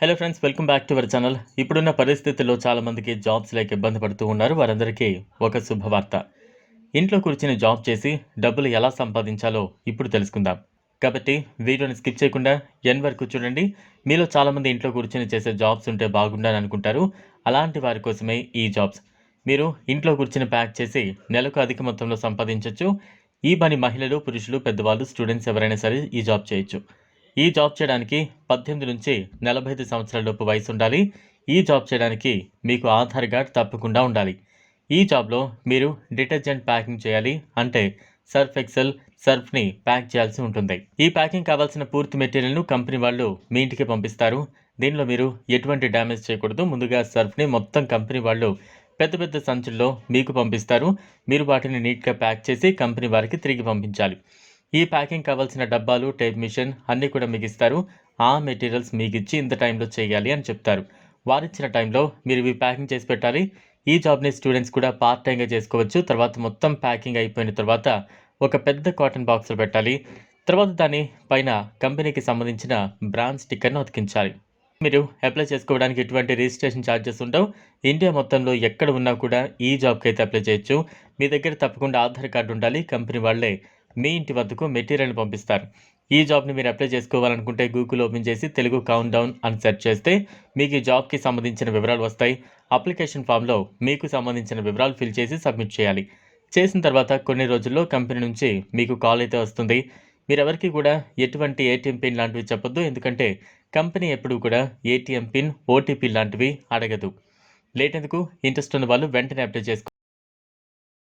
Hello friends welcome back to our channel ఇప్పుడున్న పరిస్థితుల్లో చాలామందికి జాబ్స్ లేక ఇబ్బంది పడుతూ ఉన్నారు. వారందరికీ ఒక శుభవార్త. ఇంట్లో కూర్చుని జాబ్ చేసి డబ్బులు ఎలా సంపాదించాలో ఇప్పుడు తెలుసుకుందాం. కాబట్టి వీడియోని స్కిప్ చేయకుండా ఎన్ వరకు చూడండి. మీలో చాలామంది ఇంట్లో కూర్చుని చేసే జాబ్స్ ఉంటే బాగుండని అనుకుంటారు. అలాంటి వారి కోసమే ఈ జాబ్స్ మీరు ఇంట్లో కూర్చుని ప్యాక్ చేసి నెలకు అధిక మొత్తంలో సంపాదించవచ్చు ఈ పని మహిళలు పురుషులు పెద్దవాళ్ళు స్టూడెంట్స్ ఎవరైనా సరే ఈ జాబ్ చేయొచ్చు. ఈ జాబ్ చేయడానికి పద్దెనిమిది నుంచి నలభై ఐదు సంవత్సరాల లోపు వయసు ఉండాలి. ఈ జాబ్ చేయడానికి మీకు ఆధార్ కార్డ్ తప్పకుండా ఉండాలి. ఈ జాబ్లో మీరు డిటర్జెంట్ ప్యాకింగ్ చేయాలి అంటే సర్ఫ్ ఎక్సెల్ సర్ఫ్ని ప్యాక్ చేయాల్సి ఉంటుంది. ఈ ప్యాకింగ్ కావాల్సిన పూర్తి మెటీరియల్ను కంపెనీ వాళ్ళు మీ ఇంటికి పంపిస్తారు. దీనిలో మీరు ఎటువంటి డ్యామేజ్ చేయకూడదు. ముందుగా సర్ఫ్ని మొత్తం కంపెనీ వాళ్ళు పెద్ద పెద్ద సంచుల్లో మీకు పంపిస్తారు. మీరు వాటిని నీట్గా ప్యాక్ చేసి కంపెనీ వారికి తిరిగి పంపించాలి. ఈ ప్యాకింగ్ కావాల్సిన డబ్బాలు టేప్ మిషన్ అన్నీ కూడా మీకు ఇస్తారు ఆ మెటీరియల్స్ మీకు ఇచ్చి ఇంత టైంలో చేయాలి అని చెప్తారు. వారిచ్చిన టైంలో మీరు ఇవి ప్యాకింగ్ చేసి పెట్టాలి. ఈ జాబ్ని స్టూడెంట్స్ కూడా పార్ట్ టైంగా చేసుకోవచ్చు. తర్వాత మొత్తం ప్యాకింగ్ అయిపోయిన తర్వాత ఒక పెద్ద కాటన్ బాక్స్లో పెట్టాలి. తర్వాత దాని పైన కంపెనీకి సంబంధించిన బ్రాండ్ స్టిక్కర్ను అతికించాలి మీరు అప్లై చేసుకోవడానికి ఎటువంటి రిజిస్ట్రేషన్ ఛార్జెస్ ఉండవు. ఇండియా మొత్తంలో ఎక్కడ ఉన్నా కూడా ఈ జాబ్కి అయితే అప్లై చేయొచ్చు. మీ దగ్గర తప్పకుండా ఆధార్ కార్డు ఉండాలి. కంపెనీ వాళ్ళే మీ ఇంటి వద్దకు మెటీరియల్ పంపిస్తారు. ఈ జాబ్ని మీరు అప్లై చేసుకోవాలనుకుంటే గూగుల్ ఓపెన్ చేసి తెలుగు కౌంట్ డౌన్ అని సెర్చ్ చేస్తే మీకు ఈ జాబ్కి సంబంధించిన వివరాలు వస్తాయి. అప్లికేషన్ ఫామ్లో మీకు సంబంధించిన వివరాలు ఫిల్ చేసి సబ్మిట్ చేయాలి. చేసిన తర్వాత కొన్ని రోజుల్లో కంపెనీ నుంచి మీకు కాల్ అయితే వస్తుంది. మీరు ఎవరికి కూడా ఎటువంటి ఏటీఎం పిన్ లాంటివి చెప్పొద్దు. ఎందుకంటే కంపెనీ ఎప్పుడూ కూడా ఏటీఎం పిన్ ఓటీపీ లాంటివి అడగదు. లేటెందుకు ఇంట్రెస్ట్ ఉన్న వాళ్ళు వెంటనే అప్లై చేసుకో